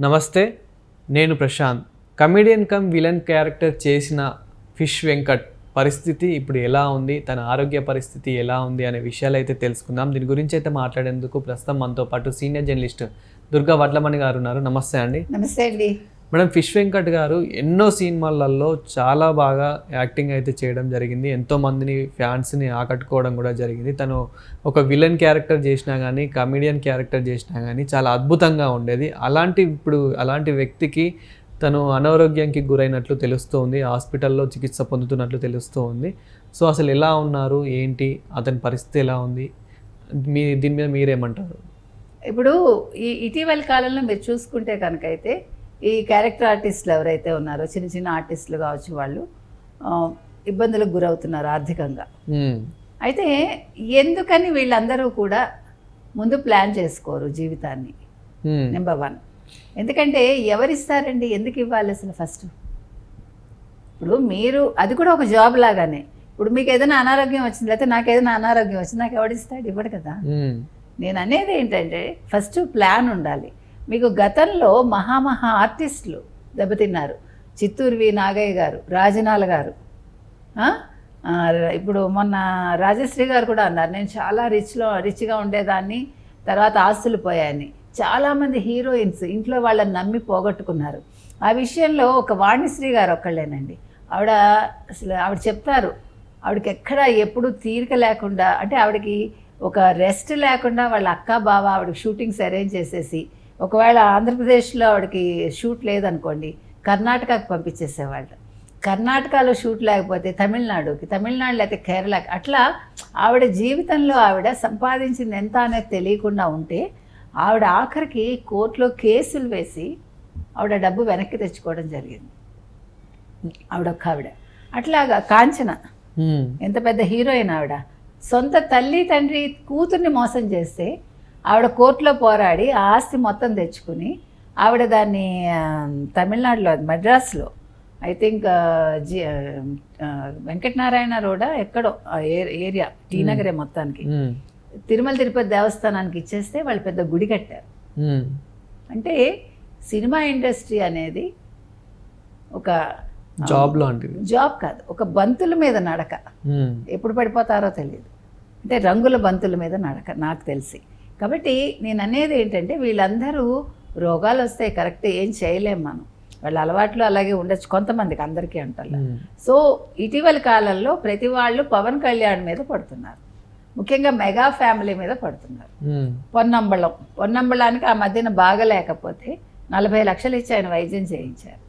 నమస్తే నేను Prashanth. Comedian cum villain character చేసిన ఫిష్ వెంకట్ పరిస్థితి ఇప్పుడు ఎలా ఉంది? తన ఆరోగ్య పరిస్థితి ఎలా ఉంది? అనే విషయాలు అయితే తెలుసుకుందాం. దీని గురించి అయితే మాట్లాడేందుకు ప్రస్తుతం మనతో పాటు సీనియర్ జర్నలిస్ట్ దుర్గా వడ్లమణి గారు ఉన్నారు. నమస్తే అండి. నమస్తే అండి. మేడం ఫిష్ వెంకట్ గారు ఎన్నో సినిమాలలో చాలా బాగా యాక్టింగ్ అయితే చేయడం జరిగింది. ఎంతో మందిని ఫ్యాన్స్ని ఆకట్టుకోవడం కూడా జరిగింది. తను ఒక విలన్ క్యారెక్టర్ చేసినా కానీ కమెడియన్ క్యారెక్టర్ చేసినా కానీ చాలా అద్భుతంగా ఉండేది. అలాంటి ఇప్పుడు అలాంటి వ్యక్తికి తను అనారోగ్యానికి గురైనట్లు తెలుస్తోంది. హాస్పిటల్లో చికిత్స పొందుతున్నట్లు తెలుస్తోంది. సో అసలు ఎలా ఉన్నారు? ఏంటి? అతని పరిస్థితి ఎలా ఉంది? మీ దీని మీద మీరేమంటారు? ఇప్పుడు ఈ ఇటీవల కాలంలో మీరు చూసుకుంటే కనుక అయితే ఈ క్యారెక్టర్ ఆర్టిస్టులు ఎవరైతే ఉన్నారో చిన్న చిన్న ఆర్టిస్టులు కావచ్చు వాళ్ళు ఇబ్బందులకు గురవుతున్నారు ఆర్థికంగా. అయితే ఎందుకని వీళ్ళందరూ కూడా ముందు ప్లాన్ చేసుకోరు జీవితాన్ని. నెంబర్ వన్ ఎందుకంటే ఎవరిస్తారండి? ఎందుకు ఇవ్వాలి అసలు ఫస్ట్ ఇప్పుడు మీరు అది కూడా ఒక జాబ్ లాగానే. ఇప్పుడు మీకు ఏదైనా అనారోగ్యం వచ్చింది లేకపోతే నాకు ఏదైనా అనారోగ్యం వచ్చింది నాకు ఎవడిస్తాడు ఇవ్వడు కదా. నేను అనేది ఏంటంటే ఫస్ట్ ప్లాన్ ఉండాలి. మీకు గతంలో మహామహా ఆర్టిస్టులు దెబ్బతిన్నారు. చిత్తూరు వి నాగయ్య గారు రాజనాల గారు. ఇప్పుడు మొన్న రాజశ్రీ గారు కూడా అన్నారు నేను చాలా రిచ్లో రిచ్గా ఉండేదాన్ని తర్వాత ఆస్తులు పోయాయని. చాలామంది హీరోయిన్స్ ఇంట్లో వాళ్ళని నమ్మి పోగొట్టుకున్నారు. ఆ విషయంలో ఒక వాణిశ్రీ గారు ఒక్కళ్ళేనండి. ఆవిడ అసలు ఆవిడ చెప్తారు ఆవిడకి ఎక్కడ ఎప్పుడు తీరిక లేకుండా అంటే ఆవిడకి ఒక రెస్ట్ లేకుండా వాళ్ళ అక్క బావ ఆవిడకి షూటింగ్స్ అరేంజ్ చేసేసి ఒకవేళ ఆంధ్రప్రదేశ్లో ఆవిడకి షూట్ లేదనుకోండి కర్ణాటకకు పంపించేసేవాళ్ళు. కర్ణాటకలో షూట్ లేకపోతే తమిళనాడుకి తమిళనాడు లేకపోతే కేరళకి అట్లా ఆవిడ జీవితంలో ఆవిడ సంపాదించింది ఎంత అనేది తెలియకుండా ఉంటే ఆవిడ ఆఖరికి కోర్టులో కేసులు వేసి ఆవిడ డబ్బు వెనక్కి తెచ్చుకోవడం జరిగింది. ఆవిడ ఒక్క ఆవిడ. అట్లాగా కాంచన. ఎంత పెద్ద హీరోయిన్ ఆవిడ. సొంత తల్లి తండ్రి కూతుర్ని మోసం చేస్తే ఆవిడ కోర్టులో పోరాడి ఆ ఆస్తి మొత్తం తెచ్చుకుని ఆవిడ దాన్ని తమిళనాడులో మద్రాస్లో I think G Venkatanarayana road ఎక్కడో ఏరియా టీ నగరే మొత్తానికి. తిరుమల తిరుపతి దేవస్థానానికి ఇచ్చేస్తే వాళ్ళు పెద్ద గుడి కట్టారు. అంటే సినిమా ఇండస్ట్రీ అనేది ఒక జాబ్ లాంటిది. జాబ్ కాదు ఒక బంతుల మీద నడక. ఎప్పుడు పడిపోతారో తెలియదు. అంటే రంగుల బంతుల మీద నడక నాకు తెలిసి. కాబట్టి నేను అనేది ఏంటంటే వీళ్ళందరూ రోగాలు వస్తాయి కరెక్ట్ ఏం చేయలేం మనం వాళ్ళ అలవాట్లు అలాగే ఉండొచ్చు కొంతమందికి అందరికీ అంటారు. సో ఇటీవల కాలంలో ప్రతి వాళ్ళు పవన్ కళ్యాణ్ మీద పడుతున్నారు ముఖ్యంగా మెగా ఫ్యామిలీ మీద పడుతున్నారు. పొన్నంబళం పొన్నంబళానికి ఆ మధ్యన బాగలేకపోతే నలభై లక్షలు ఇచ్చి ఆయన వైద్యం చేయించారు.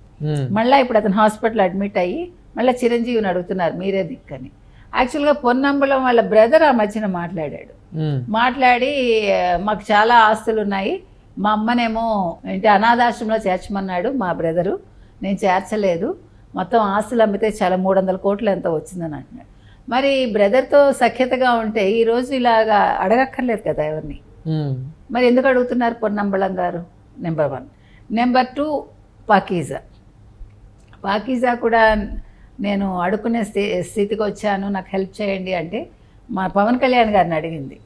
మళ్ళీ ఇప్పుడు అతను హాస్పిటల్ అడ్మిట్ అయ్యి మళ్ళీ చిరంజీవిని అడుగుతున్నారు మీరే దిక్కని యాక్చువల్గా పొన్నంబళం వాళ్ళ బ్రదర్ ఆ మధ్యన మాట్లాడాడు. మాట్లాడి "ఆ, మాకు చాలా ఆస్తులు ఉన్నాయి మా అమ్మనేమో ఏంటి అనాథాశ్రమంలో చేర్చమన్నాడు మా బ్రదరు నేను చేర్చలేదు. మొత్తం ఆస్తులు అమ్మితే చాలా మూడు వందల కోట్లు ఎంత వచ్చిందని అంటున్నాడు. మరి బ్రదర్తో సఖ్యతగా ఉంటే ఈరోజు ఇలాగా అడగక్కర్లేదు కదా ఎవరిని. మరి ఎందుకు అడుగుతున్నారు Ponnambalam garu? Number one number two Pakeezah. Pakeezah కూడా నేను అడుక్కునే స్థి స్థితికి వచ్చాను నాకు హెల్ప్ చేయండి అంటే మా పవన్ కళ్యాణ్ గారిని అడిగింది.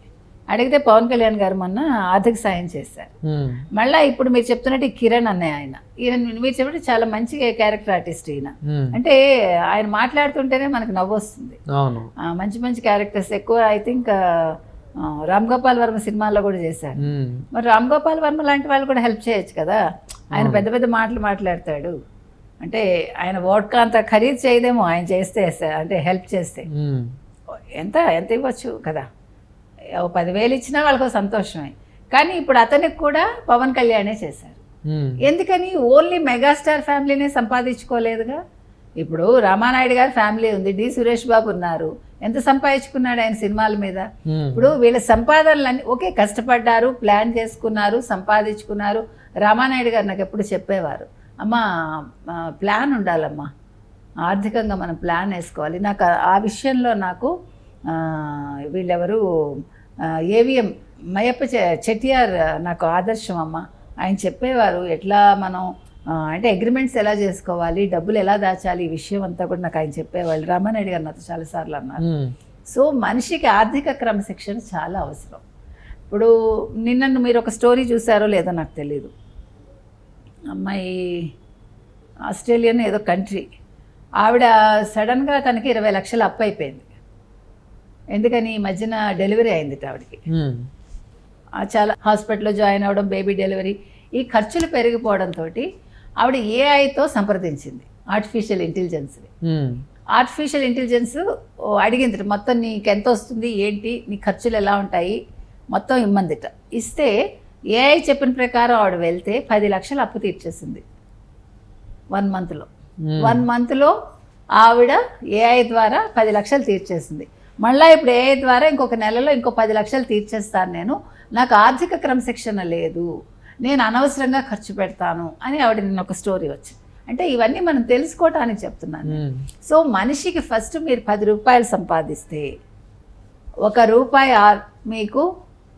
అడిగితే పవన్ కళ్యాణ్ గారు మొన్న ఆర్థిక సాయం చేశారు. మళ్ళీ ఇప్పుడు మీరు చెప్తున్నట్టు ఈ కిరణ్ అన్నయ్య ఆయన. ఈయన మీరు చెప్పినట్టు చాలా మంచి క్యారెక్టర్ ఆర్టిస్ట్ ఈయన. అంటే ఆయన మాట్లాడుతుంటేనే మనకు నవ్వు వస్తుంది. మంచి మంచి క్యారెక్టర్స్ ఎక్కువ ఐ థింక్ రామ్ గోపాల్ వర్మ సినిమాల్లో కూడా చేశారు. మరి రామ్ గోపాల్ వర్మ లాంటి వాళ్ళు కూడా హెల్ప్ చేయొచ్చు కదా. ఆయన పెద్ద పెద్ద మాటలు మాట్లాడతాడు. అంటే ఆయన ఓట్కా అంత ఖరీదు చేయదేమో ఆయన చేస్తే అంటే హెల్ప్ చేస్తే. ఎంత ఎంత ఇవ్వచ్చు కదా? ఓ పదివేలు ఇచ్చినా వాళ్ళకు సంతోషమే. కానీ ఇప్పుడు అతనికి కూడా పవన్ కళ్యాణే చేశారు. ఎందుకని? ఓన్లీ మెగాస్టార్ ఫ్యామిలీనే సంపాదించుకోలేదుగా? ఇప్పుడు రామానాయుడు గారి ఫ్యామిలీ ఉంది డి సురేష్ బాబు ఉన్నారు. ఎంత సంపాదించుకున్నాడు ఆయన సినిమాల మీద. ఇప్పుడు వీళ్ళ సంపాదనలన్నీ ఓకే కష్టపడ్డారు ప్లాన్ చేసుకున్నారు సంపాదించుకున్నారు. రామానాయుడు గారు నాకు ఎప్పుడు చెప్పేవారు. అమ్మా ప్లాన్ ఉండాలమ్మా. ఆర్థికంగా మనం ప్లాన్ వేసుకోవాలి. నాకు ఆ- విషయంలో నాకు వీళ్ళెవరు ఏవిఎం మయప్ప చె- చెట్టియార్ నాకు ఆదర్శం అమ్మ. ఆయన చెప్పేవారు ఎట్లా మనం అంటే అగ్రిమెంట్స్ ఎలా చేసుకోవాలి డబ్బులు ఎలా దాచాలి ఈ విషయం అంతా కూడా నాకు ఆయన చెప్పేవాళ్ళు. రామానాయుడు గారు నాతో చాలాసార్లు అన్నారు. సో మనిషికి ఆర్థిక క్రమశిక్షణ చాలా అవసరం. ఇప్పుడు నిన్న మీరు ఒక స్టోరీ చూసారో లేదో నాకు తెలియదు అమ్మాయి ఆస్ట్రేలియన్ ఏదో కంట్రీ. ఆవిడ సడన్గా తనకి ఇరవై లక్షలు అప్పు అయిపోయింది. ఎందుకని ఈ మధ్యన డెలివరీ అయింది ఆవిడకి. చాలా హాస్పిటల్లో జాయిన్ అవ్వడం బేబీ డెలివరీ ఈ ఖర్చులు పెరిగిపోవడంతో ఆవిడ ఏఐతో సంప్రదించింది. ఆర్టిఫిషియల్ ఇంటెలిజెన్స్ని. ఆర్టిఫిషియల్ ఇంటెలిజెన్స్ అడిగింది మొత్తం నీకు ఎంత వస్తుంది? ఏంటి? నీ ఖర్చులు ఎలా ఉంటాయి? మొత్తం ఇమ్మందిట. ఇస్తే ఏఐ చెప్పిన ప్రకారం ఆవిడ వెళ్తే పది లక్షలు అప్పు తీర్చేసింది. వన్ మంత్లో. వన్ మంత్లో ఆవిడ ఏఐ ద్వారా పది లక్షలు తీర్చేసింది. మళ్ళీ ఇప్పుడు ఏఐ ద్వారా ఇంకొక నెలలో ఇంకో పది లక్షలు తీర్చేస్తాను నేను. నాకు ఆర్థిక క్రమశిక్షణ లేదు. నేను అనవసరంగా ఖర్చు పెడతాను అని ఆవిడ నిన్న ఒక స్టోరీ వచ్చింది. అంటే ఇవన్నీ మనం తెలుసుకోవటానికి చెప్తున్నాను మ్మ్. సో మనిషికి ఫస్ట్ మీరు పది రూపాయలు సంపాదిస్తే ఒక రూపాయి మీకు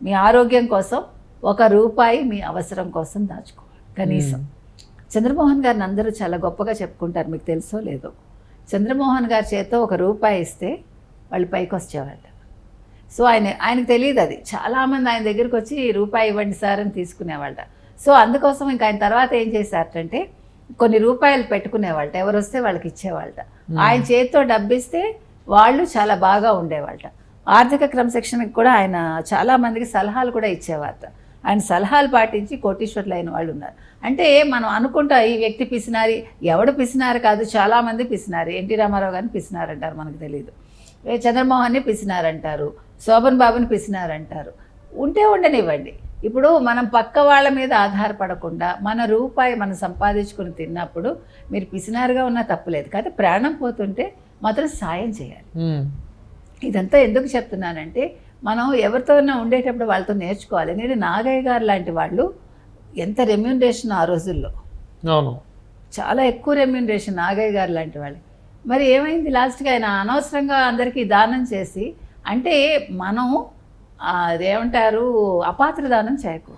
మీ ఆరోగ్యం కోసం ఒక రూపాయి మీ అవసరం కోసం దాచుకోవాలి కనీసం. చంద్రమోహన్ గారిని అందరూ చాలా గొప్పగా చెప్పుకుంటారు మీకు తెలుసో లేదో. చంద్రమోహన్ గారి చేత ఒక రూపాయి ఇస్తే వాళ్ళు పైకి వచ్చేవాళ్ళ. సో ఆయన ఆయనకు తెలియదు అది. చాలామంది ఆయన దగ్గరికి వచ్చి రూపాయి ఇవ్వండి సార్ అని తీసుకునేవాళ్ళ. సో అందుకోసం ఇంకా ఆయన తర్వాత ఏం చేశారంటే కొన్ని రూపాయలు పెట్టుకునేవాళ్ళ. ఎవరు వస్తే వాళ్ళకి ఇచ్చేవాళ్ళ. ఆయన చేతితో డబ్బిస్తే వాళ్ళు చాలా బాగా ఉండేవాళ్ళ. ఆర్థిక క్రమశిక్షణకి కూడా ఆయన చాలా మందికి సలహాలు కూడా ఇచ్చేవారట ఆయన సలహాలు పాటించి కోటీశ్వర్లు అయిన వాళ్ళు ఉన్నారు. అంటే మనం అనుకుంటా ఈ వ్యక్తి పిసినారి ఎవడు పిసినారు కాదు చాలామంది పిసినారు. ఎన్టీ రామారావు గారిని పిసినారు అంటారు మనకు తెలియదు ఏ చంద్రమోహన్ని పిసినారంటారు శోభన్ బాబుని పిసినారంటారు. ఉంటే ఉండనివ్వండి. ఇప్పుడు మనం పక్క వాళ్ళ మీద ఆధారపడకుండా మన రూపాయి మనం సంపాదించుకుని తిన్నప్పుడు మీరు పిసినారుగా ఉన్నా తప్పులేదు. కానీ ప్రాణం పోతుంటే మాత్రం సాయం చేయాలి. ఇదంతా ఎందుకు చెప్తున్నానంటే మనం ఎవరితోనైనా ఉండేటప్పుడు వాళ్ళతో నేర్చుకోవాలి. నేను నాగయ్య గారు లాంటి వాళ్ళు ఎంత రెమ్యూనరేషన్ ఆ రోజుల్లో? అవును. చాలా ఎక్కువ రెమ్యూనరేషన్ నాగయ్య గారు లాంటి వాళ్ళు మరి ఏమైంది? లాస్ట్గా ఆయన అనవసరంగా అందరికీ దానం చేసి అంటే మనం అదేమంటారు అపాత్ర దానం చేయకు.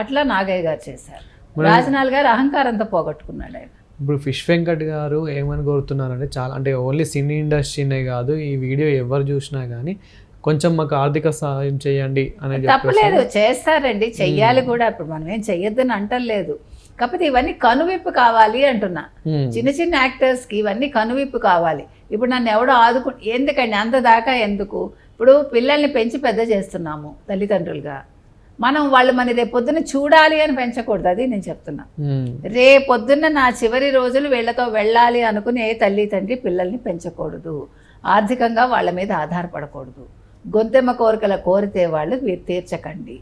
అట్లా నాగయ్య గారు చేశారు. రాజనాల్ గారు అహంకారంతో పోగొట్టుకున్నాడు ఆయన. ఇప్పుడు ఫిష్ వెంకట్ గారు ఏమని కోరుతున్నారంటే చాలా అంటే ఓన్లీ సినీ ఇండస్ట్రీనే కాదు ఈ వీడియో ఎవరు చూసినా కానీ కొంచెం మాకు ఆర్థిక సహాయం చేయండి అని చెప్పేసి. తప్పలేదు చేస్తారండి చెయ్యాలి కూడా. ఇప్పుడు మనం ఏం చెయ్యొద్దని అంటలేదు. కాకపోతే ఇవన్నీ కనువిప్పు కావాలి అంటున్నా. చిన్న చిన్న యాక్టర్స్కి ఇవన్నీ కనువిప్పు కావాలి. ఇప్పుడు నన్ను ఎవడో ఆదుకు ఎందుకండి అంత దాకా ఎందుకు? ఇప్పుడు పిల్లల్ని పెంచి పెద్ద చేస్తున్నాము తల్లిదండ్రులుగా. మనం వాళ్ళు మన రేపు పొద్దున్న చూడాలి అని పెంచకూడదు అది నేను చెప్తున్నా. రేపొద్దున్న నా చివరి రోజులు వీళ్ళతో వెళ్ళాలి అనుకుని ఏ తల్లి తండ్రి పిల్లల్ని పెంచకూడదు. ఆర్థికంగా వాళ్ళ మీద ఆధారపడకూడదు. గొంతెమ్మ కోరికల కోరితే వాళ్ళు మీరు తీర్చకండి.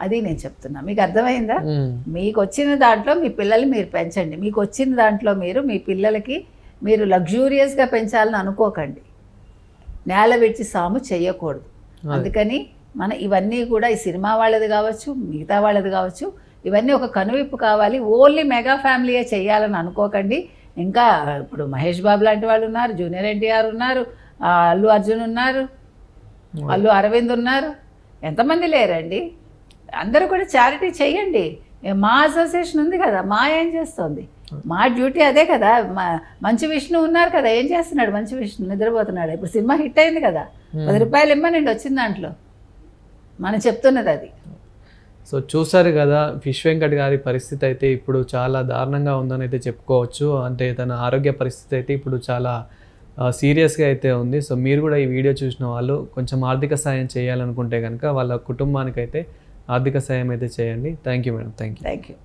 అది నేను చెప్తున్నా. మీకు అర్థమైందా. మీకు వచ్చిన దాంట్లో మీ పిల్లల్ని మీరు పెంచండి. మీకు వచ్చిన దాంట్లో మీరు మీ పిల్లలకి మీరు లగ్జూరియస్గా పెంచాలని అనుకోకండి. నేల విడిచి సాము చేయకూడదు. అందుకని మన ఇవన్నీ కూడా ఈ సినిమా వాళ్ళది కావచ్చు మిగతా వాళ్ళది కావచ్చు ఇవన్నీ ఒక కనువిప్పు కావాలి. ఓన్లీ మెగా ఫ్యామిలీయే చేయాలని అనుకోకండి. ఇంకా ఇప్పుడు మహేష్ బాబు లాంటి వాళ్ళు ఉన్నారు జూనియర్ ఎన్టీఆర్ ఉన్నారు అల్లు అర్జున్ ఉన్నారు అల్లు అరవింద్ ఉన్నారు. ఎంతమంది లేరండి? అందరూ కూడా చారిటీ చెయ్యండి ఏ, మా అసోసియేషన్ ఉంది కదా మా ఏం చేస్తోంది? మా డ్యూటీ అదే కదా. మంచి విష్ణు ఉన్నారు కదా ఏం చేస్తున్నాడు మంచి విష్ణు? నిద్రపోతున్నాడు. ఇప్పుడు సినిమా హిట్ అయింది కదా. పది రూపాయలు ఇమ్మనండి వచ్చిన దాంట్లో. మనం చెప్తున్నది అది. సో చూసారు కదా ఫిష్ వెంకట్ గారి పరిస్థితి అయితే ఇప్పుడు చాలా దారుణంగా ఉందని అయితే చెప్పుకోవచ్చు. అంటే తన ఆరోగ్య పరిస్థితి అయితే ఇప్పుడు చాలా సీరియస్గా అయితే ఉంది. సో మీరు కూడా ఈ వీడియో చూసిన వాళ్ళు కొంచెం ఆర్థిక సాయం చేయాలనుకుంటే కనుక వాళ్ళ కుటుంబానికి అయితే ఆర్థిక సాయం అయితే చేయండి. Thank you madam. Thank you thank you